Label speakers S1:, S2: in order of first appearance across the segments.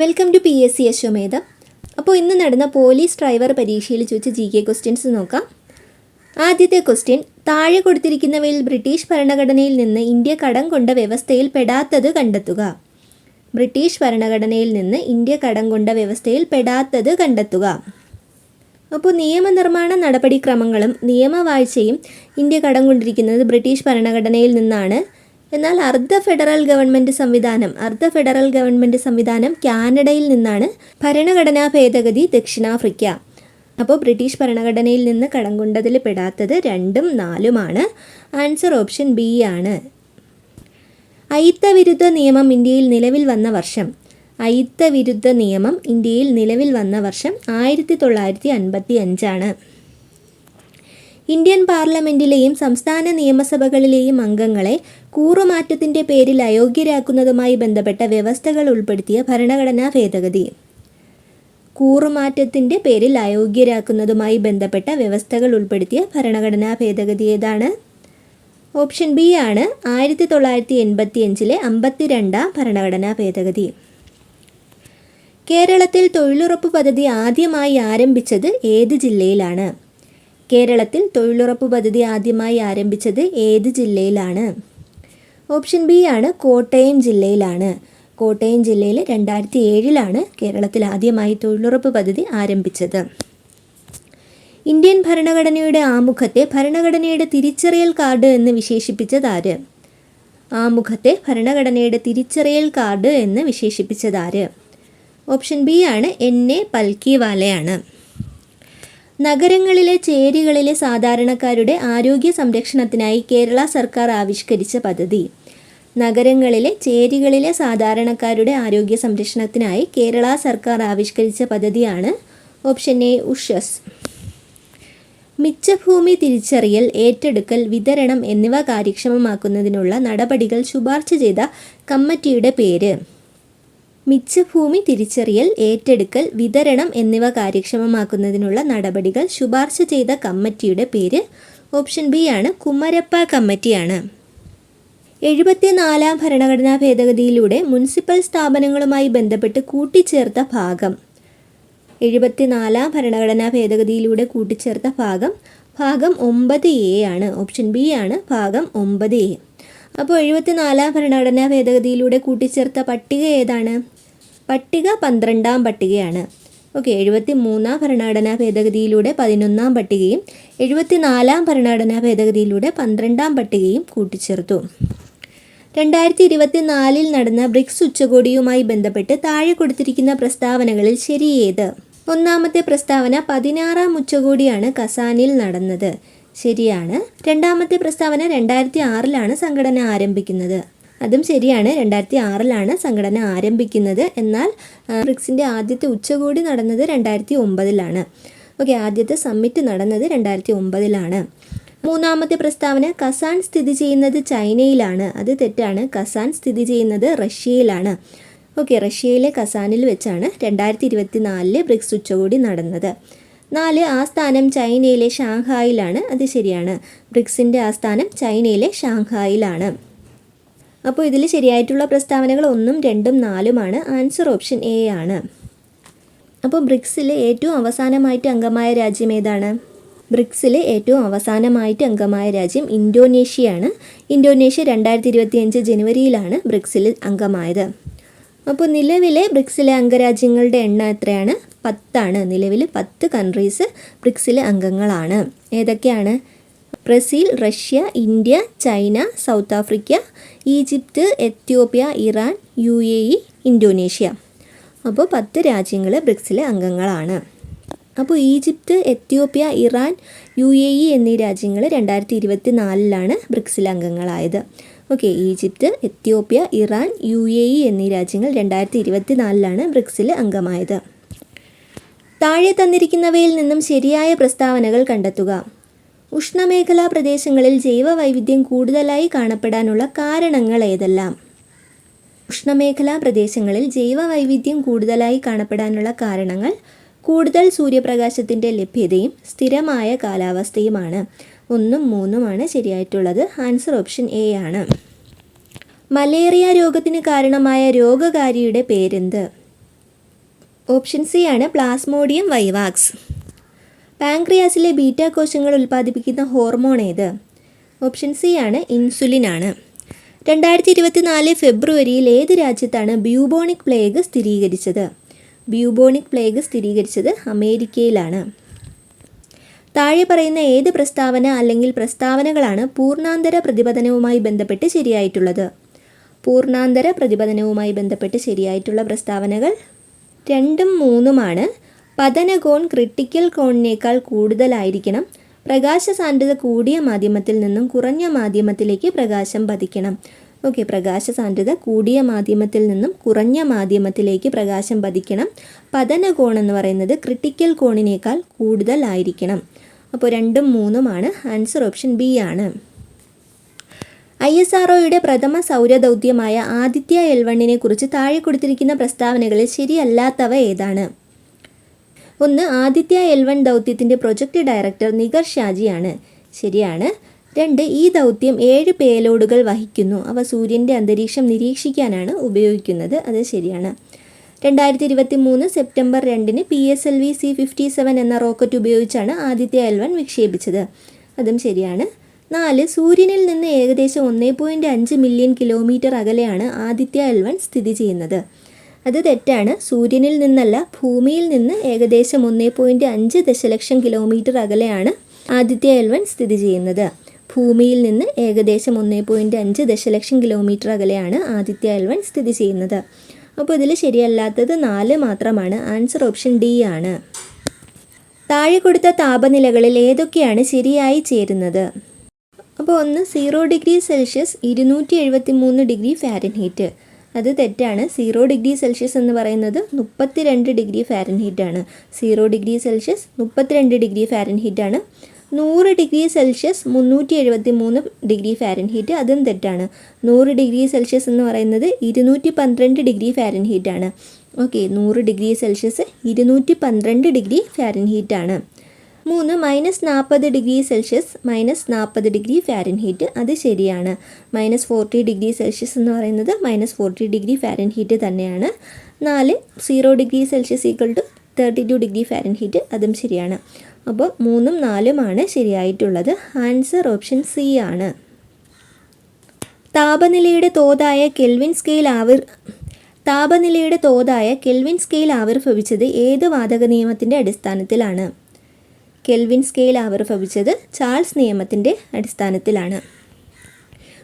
S1: Welcome to P S C Ashwamedha അപ്പോൾ ഇന്ന് നടന്ന പോലീസ് ഡ്രൈവർ പരീക്ഷയിൽ ചോദിച്ച ജി കെ ക്വസ്റ്റ്യൻസ് നോക്കാം. ആദ്യത്തെ ക്വസ്റ്റ്യൻ താഴെ കൊടുത്തിരിക്കുന്നവയിൽ ബ്രിട്ടീഷ് ഭരണഘടനയിൽ നിന്ന് ഇന്ത്യ കടം കൊണ്ട വ്യവസ്ഥയിൽ പെടാത്തത് കണ്ടെത്തുക. ബ്രിട്ടീഷ് ഭരണഘടനയിൽ നിന്ന് ഇന്ത്യ കടം കൊണ്ട വ്യവസ്ഥയിൽ പെടാത്തത് കണ്ടെത്തുക. അപ്പോൾ നിയമനിർമ്മാണ നടപടിക്രമങ്ങളും നിയമവാഴ്ചയും ഇന്ത്യ കടം കൊണ്ടിരിക്കുന്നത് ബ്രിട്ടീഷ് ഭരണഘടനയിൽ നിന്നാണ്. എന്നാൽ അർദ്ധ ഫെഡറൽ ഗവൺമെന്റ് സംവിധാനം അർദ്ധ ഫെഡറൽ ഗവൺമെന്റ് സംവിധാനം കാനഡയിൽ നിന്നാണ് ഭരണഘടനാ ഭേദഗതി ദക്ഷിണാഫ്രിക്ക. അപ്പോൾ ബ്രിട്ടീഷ് ഭരണഘടനയിൽ നിന്ന് കടം കൊണ്ടതിൽ പെടാത്തത് രണ്ടും നാലുമാണ്. ആൻസർ ഓപ്ഷൻ ബി ആണ്. അയിത്തവിരുദ്ധ നിയമം ഇന്ത്യയിൽ നിലവിൽ വന്ന വർഷം. അയിത്തവിരുദ്ധ നിയമം ഇന്ത്യയിൽ നിലവിൽ വന്ന വർഷം ആയിരത്തി തൊള്ളായിരത്തി അൻപത്തി അഞ്ചാണ്. ഇന്ത്യൻ പാർലമെന്റിലെയും സംസ്ഥാന നിയമസഭകളിലെയും അംഗങ്ങളെ കൂറുമാറ്റത്തിന്റെ പേരിൽ അയോഗ്യരാക്കുന്നതുമായി ബന്ധപ്പെട്ട വ്യവസ്ഥകൾ ഉൾപ്പെടുത്തിയ ഭരണഘടനാ ഭേദഗതി. കൂറുമാറ്റത്തിന്റെ പേരിൽ അയോഗ്യരാക്കുന്നതുമായി ബന്ധപ്പെട്ട വ്യവസ്ഥകൾ ഉൾപ്പെടുത്തിയ ഭരണഘടനാ ഭേദഗതി ഏതാണ്? ഓപ്ഷൻ ബി ആണ് ആയിരത്തി തൊള്ളായിരത്തി എൺപത്തി അഞ്ചിലെ അമ്പത്തിരണ്ടാം ഭരണഘടനാ ഭേദഗതി. കേരളത്തിൽ തൊഴിലുറപ്പ് പദ്ധതി ആദ്യമായി ആരംഭിച്ചത് ഏത് ജില്ലയിലാണ്? കേരളത്തിൽ തൊഴിലുറപ്പ് പദ്ധതി ആദ്യമായി ആരംഭിച്ചത് ഏത് ജില്ലയിലാണ്? ഓപ്ഷൻ ബി ആണ് കോട്ടയം ജില്ലയിലാണ്. കോട്ടയം ജില്ലയിൽ രണ്ടായിരത്തി ഏഴിലാണ് കേരളത്തിൽ ആദ്യമായി തൊഴിലുറപ്പ് പദ്ധതി ആരംഭിച്ചത്. ഇന്ത്യൻ ഭരണഘടനയുടെ ആമുഖത്തെ ഭരണഘടനയുടെ തിരിച്ചറിയൽ കാർഡ് എന്ന് വിശേഷിപ്പിച്ചത് ആര്? ആമുഖത്തെ ഭരണഘടനയുടെ തിരിച്ചറിയൽ കാർഡ് എന്ന് വിശേഷിപ്പിച്ചത് ആര്? ഓപ്ഷൻ ബി ആണ് എൻ എ പൽക്കിവാലയാണ്. നഗരങ്ങളിലെ ചേരികളിലെ സാധാരണക്കാരുടെ ആരോഗ്യ സംരക്ഷണത്തിനായി കേരള സർക്കാർ ആവിഷ്കരിച്ച പദ്ധതി. നഗരങ്ങളിലെ ചേരികളിലെ സാധാരണക്കാരുടെ ആരോഗ്യ സംരക്ഷണത്തിനായി കേരള സർക്കാർ ആവിഷ്കരിച്ച പദ്ധതിയാണ് ഓപ്ഷൻ എ ഉഷസ്. മിച്ചഭൂമി തിരിച്ചറിയൽ ഏറ്റെടുക്കൽ വിതരണം എന്നിവ കാര്യക്ഷമമാക്കുന്നതിനുള്ള നടപടികൾ ശുപാർശ ചെയ്ത കമ്മിറ്റിയുടെ പേര്. മിച്ചഭൂമി തിരിച്ചറിയൽ ഏറ്റെടുക്കൽ വിതരണം എന്നിവ കാര്യക്ഷമമാക്കുന്നതിനുള്ള നടപടികൾ ശുപാർശ ചെയ്ത കമ്മിറ്റിയുടെ പേര് ഓപ്ഷൻ ബി ആണ് കുമരപ്പ കമ്മിറ്റിയാണ്. എഴുപത്തിനാലാം ഭരണഘടനാ ഭേദഗതിയിലൂടെ മുനിസിപ്പൽ സ്ഥാപനങ്ങളുമായി ബന്ധപ്പെട്ട് കൂട്ടിച്ചേർത്ത ഭാഗം. എഴുപത്തിനാലാം ഭരണഘടനാ ഭേദഗതിയിലൂടെ കൂട്ടിച്ചേർത്ത ഭാഗം ഭാഗം ഒമ്പത് എ ആണ്. ഓപ്ഷൻ ബി ആണ് ഭാഗം ഒമ്പത് എ. അപ്പോൾ എഴുപത്തിനാലാം ഭരണഘടനാ ഭേദഗതിയിലൂടെ കൂട്ടിച്ചേർത്ത പട്ടിക ഏതാണ്? പട്ടിക പന്ത്രണ്ടാം പട്ടികയാണ്. ഓക്കെ എഴുപത്തി മൂന്നാം ഭരണഘടനാ ഭേദഗതിയിലൂടെ പതിനൊന്നാം പട്ടികയും എഴുപത്തിനാലാം ഭരണഘടനാ ഭേദഗതിയിലൂടെ പന്ത്രണ്ടാം പട്ടികയും കൂട്ടിച്ചേർത്തു. രണ്ടായിരത്തി ഇരുപത്തിനാലിൽ നടന്ന ബ്രിക്സ് ഉച്ചകോടിയുമായി ബന്ധപ്പെട്ട് താഴെ കൊടുത്തിരിക്കുന്ന പ്രസ്താവനകളിൽ ശരിയേത് ഒന്നാമത്തെ പ്രസ്താവന പതിനാറാം ഉച്ചകോടിയാണ് കസാനിൽ നടന്നത്. ശരിയാണ്. രണ്ടാമത്തെ പ്രസ്താവന രണ്ടായിരത്തി ആറിലാണ് സംഘടന ആരംഭിക്കുന്നത്. അതും ശരിയാണ്. രണ്ടായിരത്തി ആറിലാണ് സംഘടന ആരംഭിക്കുന്നത്. എന്നാൽ ബ്രിക്സിന്റെ ആദ്യത്തെ ഉച്ചകോടി നടന്നത് രണ്ടായിരത്തി ഒമ്പതിലാണ് ഓക്കെ ആദ്യത്തെ സമ്മിറ്റ് നടന്നത് രണ്ടായിരത്തി ഒമ്പതിലാണ് മൂന്നാമത്തെ പ്രസ്താവന കസാൻ സ്ഥിതി ചെയ്യുന്നത് ചൈനയിലാണ്. അത് തെറ്റാണ്. കസാൻ സ്ഥിതി ചെയ്യുന്നത് റഷ്യയിലാണ്. ഓക്കെ റഷ്യയിലെ കസാനിൽ വെച്ചാണ് രണ്ടായിരത്തി ഇരുപത്തി നാലിലെ ബ്രിക്സ് ഉച്ചകോടി നടന്നത്. നാല് ആസ്ഥാനം ചൈനയിലെ ഷാങ്ഹായിലാണ്. അത് ശരിയാണ്. ബ്രിക്സിന്റെ ആസ്ഥാനം ചൈനയിലെ ഷാങ്ഹായിലാണ്. അപ്പോൾ ഇതിൽ ശരിയായിട്ടുള്ള പ്രസ്താവനകൾ ഒന്നും രണ്ടും നാലുമാണ്. ആൻസർ ഓപ്ഷൻ എ ആണ്. അപ്പോൾ ബ്രിക്സിൽ ഏറ്റവും അവസാനമായിട്ട് അംഗമായ രാജ്യം ഏതാണ്? ബ്രിക്സിൽ ഏറ്റവും അവസാനമായിട്ട് അംഗമായ രാജ്യം ഇന്തോനേഷ്യയാണ്. ഇന്തോനേഷ്യ രണ്ടായിരത്തി ഇരുപത്തിയഞ്ച് ജനുവരിയിലാണ് ബ്രിക്സിൽ അംഗമായത്. അപ്പോൾ നിലവിലെ ബ്രിക്സിലെ അംഗരാജ്യങ്ങളുടെ എണ്ണം എത്രയാണ്? പത്താണ്. നിലവിൽ പത്ത് കൺട്രീസ് ബ്രിക്സിലെ അംഗങ്ങളാണ്. ഏതൊക്കെയാണ്? Brazil Russia India China South Africa Egypt Ethiopia Iran U A E Indonesia. അപ്പോൾ പത്ത് രാജ്യങ്ങൾ ബ്രിക്സിലെ അംഗങ്ങളാണ്. അപ്പോൾ Egypt Ethiopia Iran U A E എന്നീ രാജ്യങ്ങൾ രണ്ടായിരത്തി ഇരുപത്തി നാലിലാണ് ബ്രിക്സിലെ അംഗങ്ങളായത്. Okay Egypt Ethiopia Iran U A E എന്നീ രാജ്യങ്ങൾ രണ്ടായിരത്തി ഇരുപത്തി നാലിലാണ് ബ്രിക്സിൽ അംഗമായത്. താഴെ തന്നിരിക്കുന്നവയിൽ നിന്നും ശരിയായ പ്രസ്താവനകൾ കണ്ടെത്തുക. ഉഷ്ണമേഖലാ പ്രദേശങ്ങളിൽ ജൈവ വൈവിധ്യം കൂടുതലായി കാണപ്പെടാനുള്ള കാരണങ്ങൾ ഏതെല്ലാം? ഉഷ്ണമേഖലാ പ്രദേശങ്ങളിൽ ജൈവ വൈവിധ്യം കൂടുതലായി കാണപ്പെടാനുള്ള കാരണങ്ങൾ കൂടുതൽ സൂര്യപ്രകാശത്തിന്റെ ലഭ്യതയും സ്ഥിരമായ കാലാവസ്ഥയുമാണ്. ഒന്നും മൂന്നുമാണ് ശരിയായിട്ടുള്ളത്. ആൻസർ ഓപ്ഷൻ എ ആണ്. മലേറിയ രോഗത്തിന് കാരണമായ രോഗകാരിയുടെ പേരെന്ത്? ഓപ്ഷൻ സി ആണ് പ്ലാസ്മോഡിയം വൈവാക്സ് പാങ്ക്രിയാസിലെ ബീറ്റ കോശങ്ങൾ ഉൽപ്പാദിപ്പിക്കുന്ന ഹോർമോൺ ഏത്? ഓപ്ഷൻ സി ആണ് ഇൻസുലിൻ ആണ്. രണ്ടായിരത്തി ഇരുപത്തിനാല് ഫെബ്രുവരിയിൽ ഏത് രാജ്യത്താണ് ബ്യൂബോണിക് പ്ലേഗ് സ്ഥിരീകരിച്ചത്? ബ്യൂബോണിക് പ്ലേഗ് സ്ഥിരീകരിച്ചത് അമേരിക്കയിലാണ്. താഴെ പറയുന്ന ഏത് പ്രസ്താവന അല്ലെങ്കിൽ പ്രസ്താവനകളാണ് പൂർണാന്തര പ്രതിപദനവുമായി ബന്ധപ്പെട്ട് ശരിയായിട്ടുള്ളത്? പൂർണാന്തര പ്രതിപദനവുമായി ബന്ധപ്പെട്ട് ശരിയായിട്ടുള്ള പ്രസ്താവനകൾ രണ്ടും മൂന്നുമാണ്. പതനകോൺ ക്രിട്ടിക്കൽ കോണിനേക്കാൾ കൂടുതലായിരിക്കണം. പ്രകാശ സാന്ദ്രത കൂടിയ മാധ്യമത്തിൽ നിന്നും കുറഞ്ഞ മാധ്യമത്തിലേക്ക് പ്രകാശം പതിക്കണം. ഓക്കെ പ്രകാശ സാന്ദ്രത കൂടിയ മാധ്യമത്തിൽ നിന്നും കുറഞ്ഞ മാധ്യമത്തിലേക്ക് പ്രകാശം പതിക്കണം. പതന കോൺ എന്ന് പറയുന്നത് ക്രിട്ടിക്കൽ കോണിനേക്കാൾ കൂടുതലായിരിക്കണം. അപ്പോൾ രണ്ടും മൂന്നുമാണ് ആൻസർ ഓപ്ഷൻ ബി ആണ്. ഐ എസ് ആർ പ്രഥമ സൗരദൗത്യമായ ആദിത്യ എൽ വണ്ണിനെ കുറിച്ച് താഴെ കൊടുത്തിരിക്കുന്ന പ്രസ്താവനകളിൽ ശരിയല്ലാത്തവ ഏതാണ്? ഒന്ന് ആദിത്യ എൽ വൺ ദൗത്യത്തിന്റെ പ്രൊജക്ട് ഡയറക്ടർ നിഗർ ഷാജിയാണ്. ശരിയാണ്. രണ്ട് ഈ ദൗത്യം ഏഴ് പേലോഡുകൾ വഹിക്കുന്നു. അവ സൂര്യന്റെ അന്തരീക്ഷം നിരീക്ഷിക്കാനാണ് ഉപയോഗിക്കുന്നത്. അത് ശരിയാണ്. രണ്ടായിരത്തി ഇരുപത്തി മൂന്ന് സെപ്റ്റംബർ രണ്ടിന് P S L V C fifty seven എന്ന റോക്കറ്റ് ഉപയോഗിച്ചാണ് ആദിത്യ എൽ വിക്ഷേപിച്ചത്. അതും ശരിയാണ്. നാല് സൂര്യനിൽ നിന്ന് ഏകദേശം ഒന്നേ പോയിന്റ് അഞ്ച് മില്യൺ കിലോമീറ്റർ അകലെയാണ് ആദിത്യ എൽ സ്ഥിതി ചെയ്യുന്നത്. അത് തെറ്റാണ്. സൂര്യനിൽ നിന്നല്ല ഭൂമിയിൽ നിന്ന് ഏകദേശം ഒന്നേ പോയിന്റ് അഞ്ച് ദശലക്ഷം കിലോമീറ്റർ അകലെയാണ് ആദിത്യ എൽ സ്ഥിതി ചെയ്യുന്നത്. ഭൂമിയിൽ നിന്ന് ഏകദേശം ഒന്നേ പോയിന്റ് അഞ്ച് ദശലക്ഷം കിലോമീറ്റർ അകലെയാണ് ആദിത്യ എൽ സ്ഥിതി ചെയ്യുന്നത്. അപ്പോൾ ഇതിൽ ശരിയല്ലാത്തത് നാല് മാത്രമാണ്. ആൻസർ ഓപ്ഷൻ ഡി ആണ്. താഴെ കൊടുത്ത താപനിലകളിൽ ഏതൊക്കെയാണ് ശരിയായി ചേരുന്നത്? അപ്പോൾ ഒന്ന് സീറോ ഡിഗ്രി സെൽഷ്യസ് ഇരുന്നൂറ്റി എഴുപത്തി മൂന്ന് ഡിഗ്രി ഫാരൻഹീറ്റ് അത് തെറ്റാണ്. സീറോ ഡിഗ്രി സെൽഷ്യസ് എന്ന് പറയുന്നത് മുപ്പത്തിരണ്ട് ഡിഗ്രി ഫാരൻഹീറ്റ് ആണ്. സീറോ ഡിഗ്രി സെൽഷ്യസ് മുപ്പത്തിരണ്ട് ഡിഗ്രി ഫാരൻഹീറ്റ് ആണ്. നൂറ് ഡിഗ്രി സെൽഷ്യസ് മുന്നൂറ്റി എഴുപത്തി മൂന്ന് ഡിഗ്രി ഫാരൻഹീറ്റ്. അതും തെറ്റാണ്. നൂറ് ഡിഗ്രി സെൽഷ്യസ് എന്ന് പറയുന്നത് ഇരുന്നൂറ്റി പന്ത്രണ്ട് ഡിഗ്രി ഫാരൻഹീറ്റ് ആണ്. ഓക്കെ നൂറ് ഡിഗ്രി സെൽഷ്യസ് ഇരുന്നൂറ്റി പന്ത്രണ്ട് ഡിഗ്രി ഫാരൻഹീറ്റ് ആണ്. മൂന്ന് മൈനസ് നാൽപ്പത് ഡിഗ്രി സെൽഷ്യസ് മൈനസ് നാൽപ്പത് ഡിഗ്രി ഫാരൻഹീറ്റ്. അത് ശരിയാണ്. മൈനസ് ഫോർട്ടി ഡിഗ്രി സെൽഷ്യസ് എന്ന് പറയുന്നത് മൈനസ് ഫോർട്ടി ഡിഗ്രി ഫാരൻഹീറ്റ് തന്നെയാണ്. നാല് zero degree Celsius equal to thirty two degree Fahrenheit. അതും ശരിയാണ്. അപ്പോൾ മൂന്നും നാലുമാണ് ശരിയായിട്ടുള്ളത്. ആൻസർ ഓപ്ഷൻ സി ആണ്. താപനിലയുടെ തോതായ കെൽവിൻ സ്കെയിൽ ആവിർ താപനിലയുടെ തോതായ കെൽവിൻ സ്കെയിൽ ആവിർഭവിച്ചത് ഏത് വാതക നിയമത്തിന്റെ അടിസ്ഥാനത്തിലാണ്? കെൽവിൻ സ്കെയിൽ ആവിർഭവിച്ചത് ചാൾസ് നിയമത്തിന്റെ അടിസ്ഥാനത്തിലാണ്.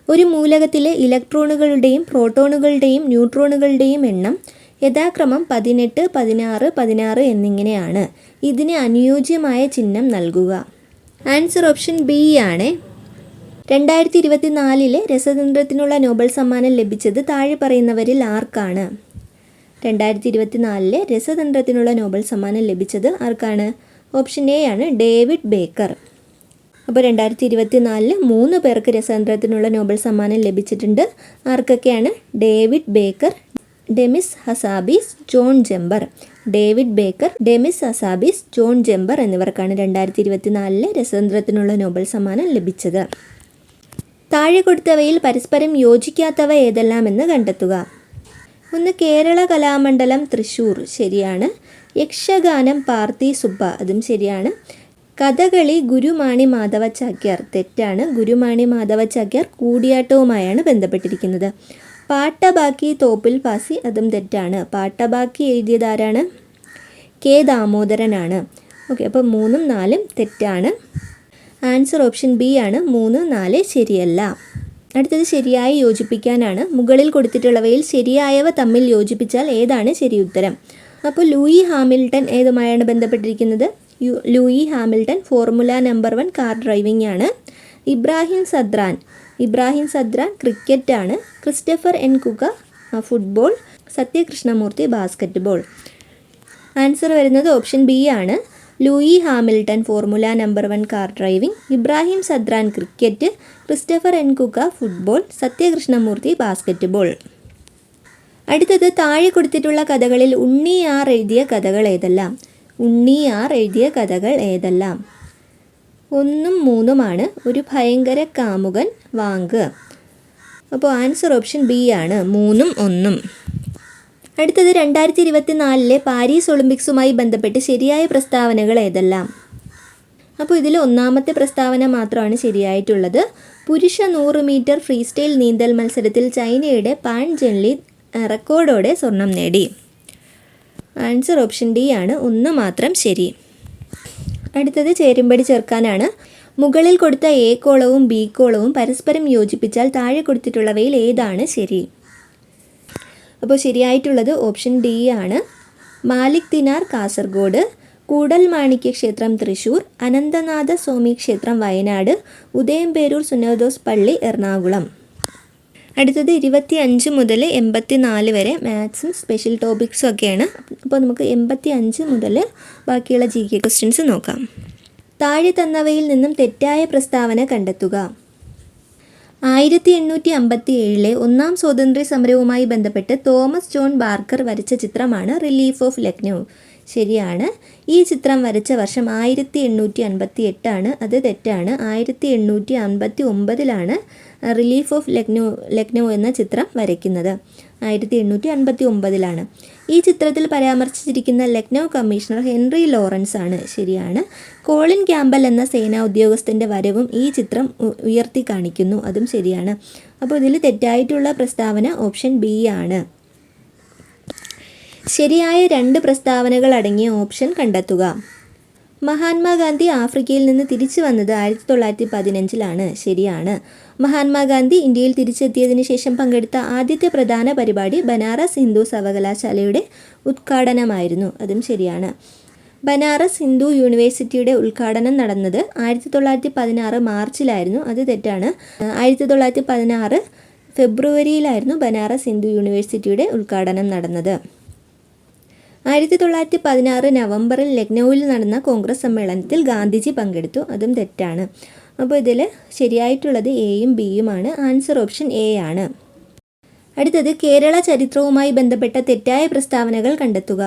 S1: ഒരു മൂലകത്തിലെ ഇലക്ട്രോണുകളുടെയും പ്രോട്ടോണുകളുടെയും ന്യൂട്രോണുകളുടെയും എണ്ണം യഥാക്രമം പതിനെട്ട് പതിനാറ് പതിനാറ് എന്നിങ്ങനെയാണ്. ഇതിന് അനുയോജ്യമായ ചിഹ്നം നൽകുക. ആൻസർ ഓപ്ഷൻ ബി ആണ്. രണ്ടായിരത്തി ഇരുപത്തിനാലിലെ രസതന്ത്രത്തിനുള്ള നോബൽ സമ്മാനം ലഭിച്ചത് താഴെ പറയുന്നവരിൽ ആർക്കാണ്? രണ്ടായിരത്തി ഇരുപത്തിനാലിലെ രസതന്ത്രത്തിനുള്ള നോബൽ സമ്മാനം ലഭിച്ചത് ആർക്കാണ്? ഓപ്ഷൻ എ ആണ് ഡേവിഡ് ബേക്കർ. അപ്പോൾ രണ്ടായിരത്തി ഇരുപത്തി നാലിൽ മൂന്ന് പേർക്ക് രസതന്ത്രത്തിനുള്ള നോബൽ സമ്മാനം ലഭിച്ചിട്ടുണ്ട്. ആർക്കൊക്കെയാണ്? David Baker Demis Hassabis John Jumper. David Baker Demis Hassabis John Jumper എന്നിവർക്കാണ് രണ്ടായിരത്തി ഇരുപത്തിനാലിലെ രസതന്ത്രത്തിനുള്ള നോബൽ സമ്മാനം ലഭിച്ചത്. താഴെ കൊടുത്തവയിൽ പരസ്പരം യോജിക്കാത്തവ ഏതെല്ലാമെന്ന് കണ്ടെത്തുക. ഒന്ന് കേരള കലാമണ്ഡലം തൃശ്ശൂർ ശരിയാണ്. യക്ഷഗാനം പാർത്തി സുബ്ബ അതും ശരിയാണ്. കഥകളി ഗുരുമാണി മാധവ ചാക്യാർ തെറ്റാണ്. ഗുരുമാണി മാധവ ചാക്യാർ കൂടിയാട്ടവുമായാണ് ബന്ധപ്പെട്ടിരിക്കുന്നത്. പാട്ടബാക്കി തോപ്പിൽ പാസി അതും തെറ്റാണ്. പാട്ടബാക്കി എഴുതിയതാരാണ്? കെ ദാമോദരനാണ്. ഓക്കെ അപ്പോൾ മൂന്നും നാലും തെറ്റാണ്. ആൻസർ ഓപ്ഷൻ ബി ആണ്. മൂന്ന് നാല് ശരിയല്ല. അടുത്തത് ശരിയായി യോജിപ്പിക്കാനാണ്. മുകളിൽ കൊടുത്തിട്ടുള്ളവയിൽ ശരിയായവ തമ്മിൽ യോജിപ്പിച്ചാൽ ഏതാണ് ശരി ഉത്തരം? അപ്പോൾ ലൂയി ഹാമിൽട്ടൺ ഏതുമായാണ് ബന്ധപ്പെട്ടിരിക്കുന്നത്? Lewis Hamilton formula number one car driving ആണ്. ഇബ്രാഹിം സദ്രാൻ. ഇബ്രാഹിം സദ്ര ക്രിക്കറ്റ് ആണ് Christopher Nkunku football. Sathyakrishnamurthy basketball answer വരുന്നത് ഓപ്ഷൻ ബി ആണ്. Lewis Hamilton formula number one car driving. Ibrahim Zadran cricket. Christopher Nkunku football. Sathyakrishnamurthy basketball അടുത്തത് താഴെ കൊടുത്തിട്ടുള്ള കഥകളിൽ ഉണ്ണി R എഴുതിയ കഥകൾ ഏതെല്ലാം? ഉണ്ണി ആർ എഴുതിയ കഥകൾ ഏതെല്ലാം? ഒന്നും മൂന്നുമാണ്. ഒരു ഭയങ്കര കാമുകൻ വാങ്ക് അപ്പോൾ ആൻസർ ഓപ്ഷൻ ബി ആണ്. മൂന്നും ഒന്നും. അടുത്തത് രണ്ടായിരത്തി ഇരുപത്തി നാലിലെ പാരീസ് ഒളിമ്പിക്സുമായി ബന്ധപ്പെട്ട് ശരിയായ പ്രസ്താവനകൾ ഏതെല്ലാം? അപ്പോൾ ഇതിൽ ഒന്നാമത്തെ പ്രസ്താവന മാത്രമാണ് ശരിയായിട്ടുള്ളത്. പുരുഷ നൂറ് മീറ്റർ ഫ്രീ സ്റ്റൈൽ നീന്തൽ മത്സരത്തിൽ ചൈനയുടെ പാൻ ജെൻലി റെക്കോർഡോടെ സ്വർണം നേടി. ആൻസർ ഓപ്ഷൻ ഡി ആണ്. ഒന്ന് മാത്രം ശരി. അടുത്തത് ചേരുംപടി ചേർക്കാനാണ്. മുകളിൽ കൊടുത്ത എ കോളവും ബി കോളവും പരസ്പരം യോജിപ്പിച്ചാൽ താഴെ കൊടുത്തിട്ടുള്ളവയിൽ ഏതാണ് ശരി? അപ്പോൾ ശരിയായിട്ടുള്ളത് ഓപ്ഷൻ ഡി ആണ്. മാലിക് ദിനാർ കാസർഗോഡ്. കൂടൽ മാണിക്യ ക്ഷേത്രം തൃശൂർ. അനന്തനാഥ സ്വാമി ക്ഷേത്രം വയനാട്. ഉദയംപേരൂർ സുനോദോസ് പള്ളി എറണാകുളം. അടുത്തത് ഇരുപത്തി അഞ്ച് മുതൽ എൺപത്തി നാല് വരെ മാത്സും സ്പെഷ്യൽ ടോപ്പിക്സും ഒക്കെയാണ്. അപ്പോൾ നമുക്ക് എൺപത്തി അഞ്ച് മുതൽ ബാക്കിയുള്ള ജി കെ ക്വസ്റ്റ്യൻസ് നോക്കാം. താഴെ തന്നവയിൽ നിന്നും തെറ്റായ പ്രസ്താവന കണ്ടെത്തുക. ആയിരത്തി എണ്ണൂറ്റി അമ്പത്തി ഏഴിലെ ഒന്നാം സ്വാതന്ത്ര്യ സമരവുമായി ബന്ധപ്പെട്ട് തോമസ് ജോൺ ബാർക്കർ വരച്ച ചിത്രമാണ് റിലീഫ് ഓഫ് ലക്നൗ ശരിയാണ്. ഈ ചിത്രം വരച്ച വർഷം ആയിരത്തി എണ്ണൂറ്റി അൻപത്തി എട്ടാണ് അത് തെറ്റാണ്. ആയിരത്തി എണ്ണൂറ്റി അൻപത്തി ഒമ്പതിലാണ് റിലീഫ് ഓഫ് ലക്നൗ ലക്നൗ എന്ന ചിത്രം വരയ്ക്കുന്നത്. ആയിരത്തി എണ്ണൂറ്റി അൻപത്തി ഒമ്പതിലാണ് ഈ ചിത്രത്തിൽ പരാമർശിച്ചിരിക്കുന്ന ലക്നൗ കമ്മീഷണർ ഹെൻറി ലോറൻസ് ആണ് ശരിയാണ്. കോളിൻ ക്യാമ്പൽ എന്ന സേനാ ഉദ്യോഗസ്ഥന്റെ വരവും ഈ ചിത്രം ഉയർത്തി കാണിക്കുന്നു. അതും ശരിയാണ്. അപ്പോൾ ഇതിൽ തെറ്റായിട്ടുള്ള പ്രസ്താവന ഓപ്ഷൻ ബി ആണ്. ശരിയായ രണ്ട് പ്രസ്താവനകൾ അടങ്ങിയ ഓപ്ഷൻ കണ്ടെത്തുക. മഹാത്മാഗാന്ധി ആഫ്രിക്കയിൽ നിന്ന് തിരിച്ചു വന്നത് ആയിരത്തി തൊള്ളായിരത്തി പതിനഞ്ചിലാണ് ശരിയാണ്. മഹാത്മാഗാന്ധി ഇന്ത്യയിൽ തിരിച്ചെത്തിയതിനു ശേഷം പങ്കെടുത്ത ആദ്യത്തെ പ്രധാന പരിപാടി ബനാറസ് ഹിന്ദു സർവകലാശാലയുടെ ഉദ്ഘാടനമായിരുന്നു. അതും ശരിയാണ്. ബനാറസ് ഹിന്ദു യൂണിവേഴ്സിറ്റിയുടെ ഉദ്ഘാടനം നടന്നത് ആയിരത്തി തൊള്ളായിരത്തി പതിനാറ് മാർച്ചിലായിരുന്നു. അത് തെറ്റാണ്. ആയിരത്തി തൊള്ളായിരത്തി പതിനാറ് ഫെബ്രുവരിയിലായിരുന്നു ബനാറസ് ഹിന്ദു യൂണിവേഴ്സിറ്റിയുടെ ഉദ്ഘാടനം നടന്നത്. ആയിരത്തി തൊള്ളായിരത്തി പതിനാറ് നവംബറിൽ ലക്നൌവിൽ നടന്ന കോൺഗ്രസ് സമ്മേളനത്തിൽ ഗാന്ധിജി പങ്കെടുത്തു. അതും തെറ്റാണ്. അപ്പോൾ ഇതിൽ ശരിയായിട്ടുള്ളത് എയും ബിയുമാണ് ആൻസർ ഓപ്ഷൻ എ ആണ്. അടുത്തത് കേരള ചരിത്രവുമായി ബന്ധപ്പെട്ട തെറ്റായ പ്രസ്താവനകൾ കണ്ടെത്തുക.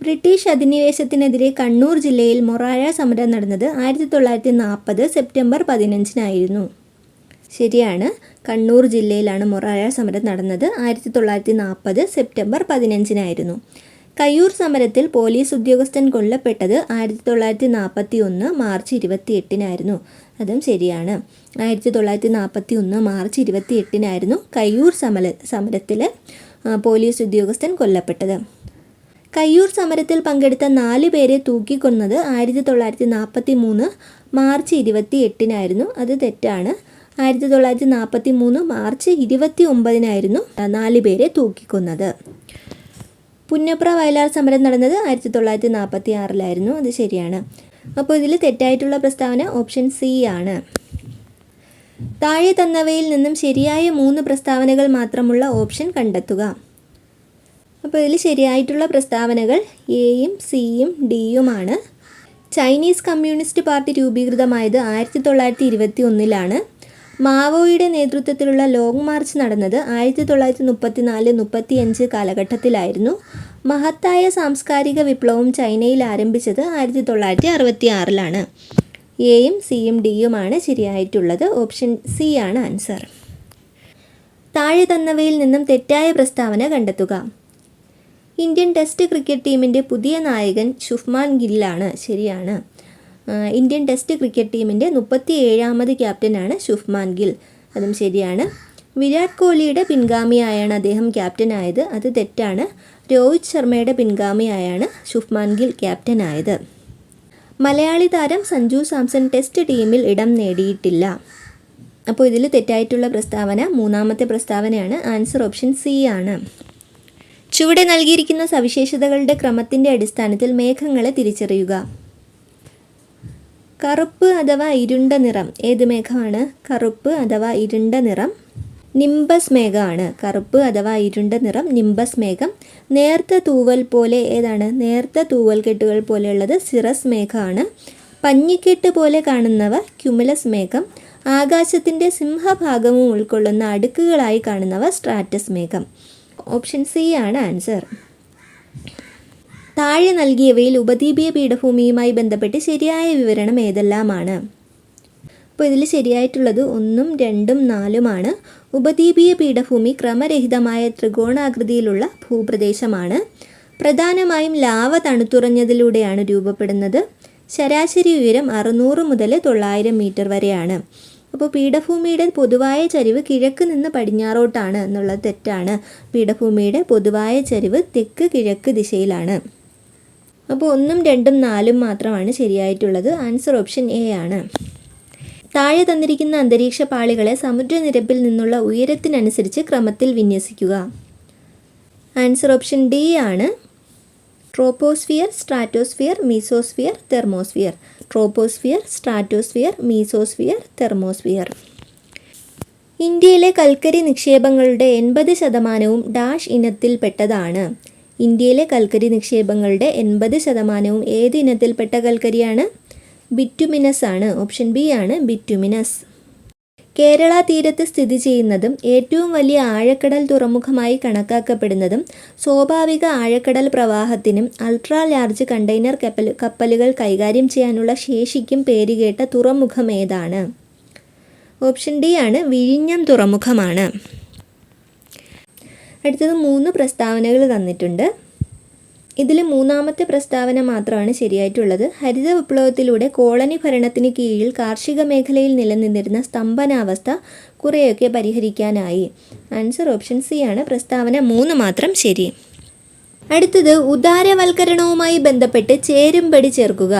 S1: ബ്രിട്ടീഷ് അധിനിവേശത്തിനെതിരെ കണ്ണൂർ ജില്ലയിൽ മൊറാഴ സമരം നടന്നത് ആയിരത്തി തൊള്ളായിരത്തി നാൽപ്പത് സെപ്റ്റംബർ പതിനഞ്ചിനായിരുന്നു. ശരിയാണ്. കണ്ണൂർ ജില്ലയിലാണ് മൊറാഴ സമരം നടന്നത് ആയിരത്തി തൊള്ളായിരത്തി നാൽപ്പത് സെപ്റ്റംബർ പതിനഞ്ചിനായിരുന്നു. കയ്യൂർ സമരത്തിൽ പോലീസ് ഉദ്യോഗസ്ഥൻ കൊല്ലപ്പെട്ടത് ആയിരത്തി തൊള്ളായിരത്തി നാൽപ്പത്തി ഒന്ന് മാർച്ച് ഇരുപത്തി എട്ടിനായിരുന്നു അതും ശരിയാണ്. ആയിരത്തി തൊള്ളായിരത്തി നാൽപ്പത്തി ഒന്ന് മാർച്ച് ഇരുപത്തി എട്ടിനായിരുന്നു കയ്യൂർ സമര സമരത്തിൽ പോലീസ് ഉദ്യോഗസ്ഥൻ കൊല്ലപ്പെട്ടത്. കയ്യൂർ സമരത്തിൽ പങ്കെടുത്ത നാല് പേരെ തൂക്കിക്കൊന്നത് ആയിരത്തി തൊള്ളായിരത്തി നാൽപ്പത്തി മൂന്ന് മാർച്ച് ഇരുപത്തി എട്ടിനായിരുന്നു അത് തെറ്റാണ്. ആയിരത്തി തൊള്ളായിരത്തി നാൽപ്പത്തി മൂന്ന് മാർച്ച് ഇരുപത്തി ഒമ്പതിനായിരുന്നു നാല് പേരെ തൂക്കിക്കൊന്നത്. പുന്നപ്ര വയലാർ സമരം നടന്നത് ആയിരത്തി തൊള്ളായിരത്തി നാൽപ്പത്തി ആറിലായിരുന്നു അത് ശരിയാണ്. അപ്പോൾ ഇതിൽ തെറ്റായിട്ടുള്ള പ്രസ്താവന ഓപ്ഷൻ സി ആണ്. താഴെ തന്നവയിൽ നിന്നും ശരിയായ മൂന്ന് പ്രസ്താവനകൾ മാത്രമുള്ള ഓപ്ഷൻ കണ്ടെത്തുക. അപ്പോൾ ഇതിൽ ശരിയായിട്ടുള്ള പ്രസ്താവനകൾ എയും സിയും ഡിയുമാണ് ചൈനീസ് കമ്മ്യൂണിസ്റ്റ് പാർട്ടി രൂപീകൃതമായത് ആയിരത്തി തൊള്ളായിരത്തി ഇരുപത്തി ഒന്നിലാണ് മാവോയുടെ നേതൃത്വത്തിലുള്ള ലോങ് മാർച്ച് നടന്നത് ആയിരത്തി തൊള്ളായിരത്തി മുപ്പത്തി നാല് മുപ്പത്തി അഞ്ച് കാലഘട്ടത്തിലായിരുന്നു. മഹത്തായ സാംസ്കാരിക വിപ്ലവം ചൈനയിൽ ആരംഭിച്ചത് ആയിരത്തി തൊള്ളായിരത്തി അറുപത്തി ആറിലാണ് എയും സിയും ഡിയുമാണ് ശരിയായിട്ടുള്ളത്. ഓപ്ഷൻ സി ആണ് ആൻസർ. താഴെ തന്നവയിൽ നിന്നും തെറ്റായ പ്രസ്താവന കണ്ടെത്തുക. ഇന്ത്യൻ ടെസ്റ്റ് ക്രിക്കറ്റ് ടീമിന്റെ പുതിയ നായകൻ ശുഭ്മാൻ ഗില്ലാണ്. ശരിയാണ്. ഇന്ത്യൻ ടെസ്റ്റ് ക്രിക്കറ്റ് ടീമിന്റെ മുപ്പത്തി ഏഴാമത് ക്യാപ്റ്റനാണ് ശുഭ്മാൻ ഗിൽ. അതും ശരിയാണ്. വിരാട് കോഹ്ലിയുടെ പിൻഗാമിയായാണ് അദ്ദേഹം ക്യാപ്റ്റനായത്. അത് തെറ്റാണ്. രോഹിത് ശർമ്മയുടെ പിൻഗാമിയായാണ് ശുഭ്മാൻ ഗിൽ ക്യാപ്റ്റനായത്. മലയാളി താരം സഞ്ജു സാംസൺ ടെസ്റ്റ് ടീമിൽ ഇടം നേടിയിട്ടില്ല. അപ്പോൾ ഇതിൽ തെറ്റായിട്ടുള്ള പ്രസ്താവന മൂന്നാമത്തെ പ്രസ്താവനയാണ്. ആൻസർ ഓപ്ഷൻ സി ആണ്. ചുവടെ നൽകിയിരിക്കുന്ന സവിശേഷതകളുടെ ക്രമത്തിന്റെ അടിസ്ഥാനത്തിൽ മേഘങ്ങളെ തിരിച്ചറിയുക. കറുപ്പ് അഥവാ ഇരുണ്ട നിറം. ഏത് മേഘമാണ്? കറുപ്പ് അഥവാ ഇരുണ്ട നിറം. നിംബസ് മേഘമാണ്. കറുപ്പ് അഥവാ ഇരുണ്ട നിറം നിംബസ് മേഘം. നേർത്ത തൂവൽ പോലെ ഏതാണ്? നേർത്ത തൂവൽ കെട്ടുകൾ പോലെയുള്ളത് സിറസ് മേഘമാണ്. പഞ്ഞിക്കെട്ട് പോലെ കാണുന്നവ ക്യുമുലസ് മേഘം. ആകാശത്തിന്റെ സിംഹഭാഗവും ഉൾക്കൊള്ളുന്ന അടുക്കുകളായി കാണുന്നവ സ്ട്രാറ്റസ് മേഘം. ഓപ്ഷൻ സി ആണ് ആൻസർ. താഴെ നൽകിയവയിൽ ഉപദ്വീപീയ പീഠഭൂമിയുമായി ബന്ധപ്പെട്ട് ശരിയായ വിവരണം ഏതെല്ലാമാണ്? അപ്പോൾ ഇതിൽ ശരിയായിട്ടുള്ളത് ഒന്നും രണ്ടും നാലുമാണ്. ഉപദ്വീപീയ പീഠഭൂമി ക്രമരഹിതമായ ത്രികോണാകൃതിയിലുള്ള ഭൂപ്രദേശമാണ്. പ്രധാനമായും ലാവ തണുത്തുറഞ്ഞതിലൂടെയാണ് രൂപപ്പെടുന്നത്. ശരാശരി ഉയരം അറുന്നൂറ് മുതൽ തൊള്ളായിരം മീറ്റർ വരെയാണ്. അപ്പോൾ പീഠഭൂമിയുടെ പൊതുവായ ചരിവ് കിഴക്ക് നിന്ന് പടിഞ്ഞാറോട്ടാണ് എന്നുള്ളത് തെറ്റാണ്. പീഠഭൂമിയുടെ പൊതുവായ ചരിവ് തെക്ക് കിഴക്ക് ദിശയിലാണ്. അപ്പോൾ ഒന്നും രണ്ടും നാലും മാത്രമാണ് ശരിയായിട്ടുള്ളത്. ആൻസർ ഓപ്ഷൻ എ ആണ്. താഴെ തന്നിരിക്കുന്ന അന്തരീക്ഷ പാളികളെ സമുദ്രനിരപ്പിൽ നിന്നുള്ള ഉയരത്തിനനുസരിച്ച് ക്രമത്തിൽ വിന്യസിക്കുക. ആൻസർ ഓപ്ഷൻ ഡി ആണ്. Troposphere stratosphere mesosphere thermosphere troposphere stratosphere mesosphere thermosphere ഇന്ത്യയിലെ കൽക്കരി നിക്ഷേപങ്ങളുടെ എൺപത് ശതമാനവും ഡാഷ് ഇനത്തിൽപ്പെട്ടതാണ്. ഇന്ത്യയിലെ കൽക്കരി നിക്ഷേപങ്ങളുടെ എൺപത് ശതമാനവും ഏത് ഇനത്തിൽപ്പെട്ട കൽക്കരിയാണ്? ബിറ്റുമിനസ് ആണ്. ഓപ്ഷൻ ബി ആണ് ബിറ്റുമിനസ് കേരള തീരത്ത് സ്ഥിതി ചെയ്യുന്നതും ഏറ്റവും വലിയ ആഴക്കടൽ തുറമുഖമായി കണക്കാക്കപ്പെടുന്നതും സ്വാഭാവിക ആഴക്കടൽ പ്രവാഹത്തിനും അൾട്രാ ലാർജ് കണ്ടെയ്നർ കപ്പൽ കപ്പലുകൾ കൈകാര്യം ചെയ്യാനുള്ള ശേഷിക്കും പേരുകേട്ട തുറമുഖം ഏതാണ്? ഓപ്ഷൻ ഡി ആണ് വിഴിഞ്ഞം തുറമുഖമാണ്. അടുത്തത് മൂന്ന് പ്രസ്താവനകൾ തന്നിട്ടുണ്ട്. ഇതിൽ മൂന്നാമത്തെ പ്രസ്താവന മാത്രമാണ് ശരിയായിട്ടുള്ളത്. ഹരിത വിപ്ലവത്തിലൂടെ കോളനി ഭരണത്തിന് കീഴിൽ കാർഷിക മേഖലയിൽ നിലനിന്നിരുന്ന സ്തംഭനാവസ്ഥ കുറേയൊക്കെ പരിഹരിക്കാനായി. ആൻസർ ഓപ്ഷൻ സി ആണ്. പ്രസ്താവന മൂന്ന് മാത്രം ശരി. അടുത്തത് ഉദാരവൽക്കരണവുമായി ബന്ധപ്പെട്ട് ചേരുംപടി ചേർക്കുക.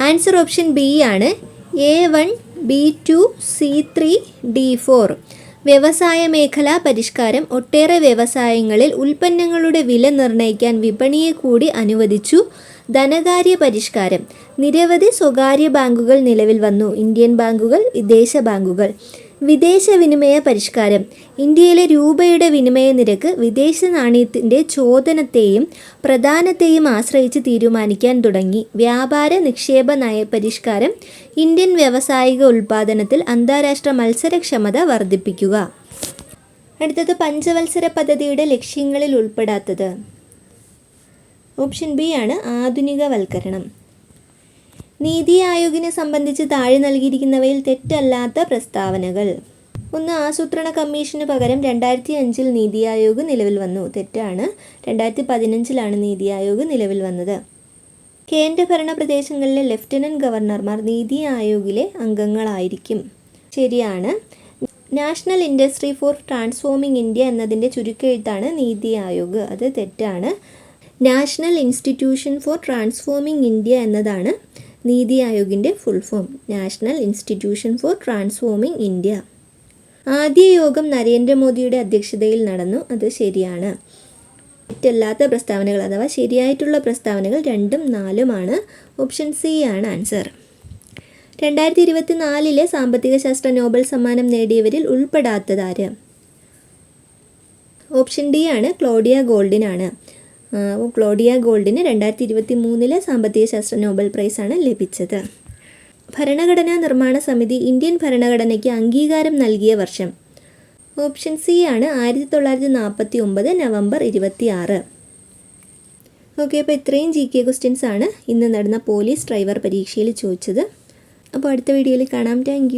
S1: ആൻസർ ഓപ്ഷൻ ബി ആണ്. A one B two C three D four വ്യവസായ മേഖലാ പരിഷ്കാരം ഒട്ടേറെ വ്യവസായങ്ങളിൽ ഉൽപ്പന്നങ്ങളുടെ വില നിർണയിക്കാൻ വിപണിയെ കൂടി അനുവദിച്ചു. ധനകാര്യ പരിഷ്കാരം. നിരവധി സ്വകാര്യ ബാങ്കുകൾ നിലവിൽ വന്നു. ഇന്ത്യൻ ബാങ്കുകൾ വിദേശ ബാങ്കുകൾ. വിദേശ വിനിമയ പരിഷ്കാരം ഇന്ത്യയിലെ രൂപയുടെ വിനിമയ നിരക്ക് വിദേശ നാണയത്തിന്റെ ചോദനത്തെയും പ്രധാനത്തെയും ആശ്രയിച്ച് തീരുമാനിക്കാൻ തുടങ്ങി. വ്യാപാര നിക്ഷേപ നയ പരിഷ്കാരം ഇന്ത്യൻ വ്യവസായിക ഉൽപാദനത്തിൽ അന്താരാഷ്ട്ര മത്സരക്ഷമത വർദ്ധിപ്പിക്കുക. അടുത്തത് പഞ്ചവത്സര പദ്ധതിയുടെ ലക്ഷ്യങ്ങളിൽ ഉൾപ്പെടാത്തത്. ഓപ്ഷൻ ബി ആണ് ആധുനികവൽക്കരണം. നീതി ആയോഗിനെ സംബന്ധിച്ച് താഴെ നൽകിയിരിക്കുന്നവയിൽ തെറ്റല്ലാത്ത പ്രസ്താവനകൾ. ഒന്ന് ആസൂത്രണ കമ്മീഷന് പകരം രണ്ടായിരത്തി അഞ്ചിൽ നീതി ആയോഗ് നിലവിൽ വന്നു. തെറ്റാണ്. രണ്ടായിരത്തി പതിനഞ്ചിലാണ് നീതി ആയോഗ് നിലവിൽ വന്നത്. കേന്ദ്രഭരണ പ്രദേശങ്ങളിലെ ലഫ്റ്റനന്റ് ഗവർണർമാർ നീതി ആയോഗിലെ അംഗങ്ങളായിരിക്കും. ശരിയാണ്. National industry for transforming India എന്നതിന്റെ ചുരുക്കെഴുത്താണ് നീതി ആയോഗ്. അത് തെറ്റാണ്. National institution for transforming India എന്നതാണ് NITI ആയോഗിന്റെ full form national institution for transforming India ആദ്യ യോഗം നരേന്ദ്രമോദിയുടെ അധ്യക്ഷതയിൽ നടന്നു. അത് ശരിയാണ്. തെറ്റല്ലാത്ത പ്രസ്താവനകൾ അഥവാ ശരിയായിട്ടുള്ള പ്രസ്താവനകൾ രണ്ടും നാലുമാണ്. ഓപ്ഷൻ സി ആണ് ആൻസർ രണ്ടായിരത്തി ഇരുപത്തി നാലിലെ സാമ്പത്തിക ശാസ്ത്ര നോബൽ സമ്മാനം നേടിയവരിൽ ഉൾപ്പെടാത്തതാര് ഓപ്ഷൻ ഡി ആണ് ക്ലോഡിയ ഗോൾഡിനാണ്. ക്ലോഡിയ ഗോൾഡിന് രണ്ടായിരത്തി ഇരുപത്തി മൂന്നിലെ സാമ്പത്തിക ശാസ്ത്ര നോബൽ പ്രൈസാണ് ലഭിച്ചത്. ഭരണഘടനാ നിർമ്മാണ സമിതി ഇന്ത്യൻ ഭരണഘടനയ്ക്ക് അംഗീകാരം നൽകിയ വർഷം. ഓപ്ഷൻ സി ആണ് ആയിരത്തി തൊള്ളായിരത്തി നാൽപ്പത്തി ഒമ്പത് നവംബർ ഇരുപത്തി ആറ് ഓക്കെ അപ്പോൾ ഇത്രയും ജി കെ ക്വസ്റ്റ്യൻസ് ആണ് ഇന്ന് നടന്ന പോലീസ് ഡ്രൈവർ പരീക്ഷയിൽ ചോദിച്ചത്. അപ്പോൾ അടുത്ത വീഡിയോയിൽ കാണാം. താങ്ക്